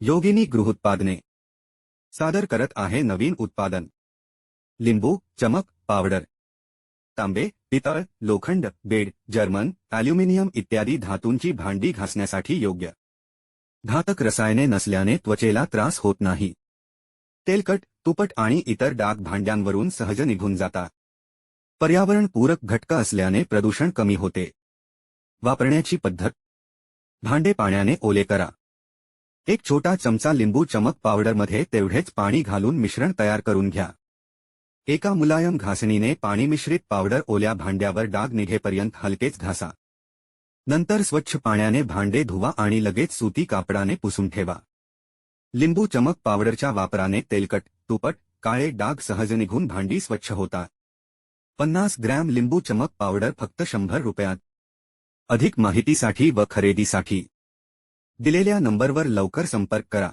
योगिनी गृहोत्पादने. सादर करत आहे नवीन उत्पादन. लिंबू चमक पावडर. तांबे पितळ लोखंड बेड जर्मन अॅल्युमिनियम इत्यादी धातूंची भांडी घासण्यासाठी योग्य. घातक रसायने नसल्याने त्वचेला त्रास होत नाही. तेलकट तुपट आणि इतर डाग भांड्यांवरून सहज निघून जातात. पर्यावरणपूरक घटक असल्याने प्रदूषण कमी होते. वापरण्याची पद्धत. भांडे पाण्याने ओले करा. एक छोटा चमचा लिंबू चमक पावडरमध्ये तेवढेच पाणी घालून मिश्रण तयार करून घ्या. एका मुलायम घासणीने पाणी मिश्रित पावडर ओल्या भांड्यावर डाग निघेपर्यंत हलकेच घासा. नंतर स्वच्छ पाण्याने भांडे धुवा आणि लगेच सुती कापडाने पुसून ठेवा. लिंबू चमक पावडरच्या वापराने तेलकट तुपट काळे डाग सहज निघून भांडी स्वच्छ होतात. पन्नास ग्रॅम लिंबू चमक पावडर फक्त शंभर रुपयात. अधिक माहितीसाठी व खरेदीसाठी दिलेल्या नंबरवर लवकर संपर्क करा.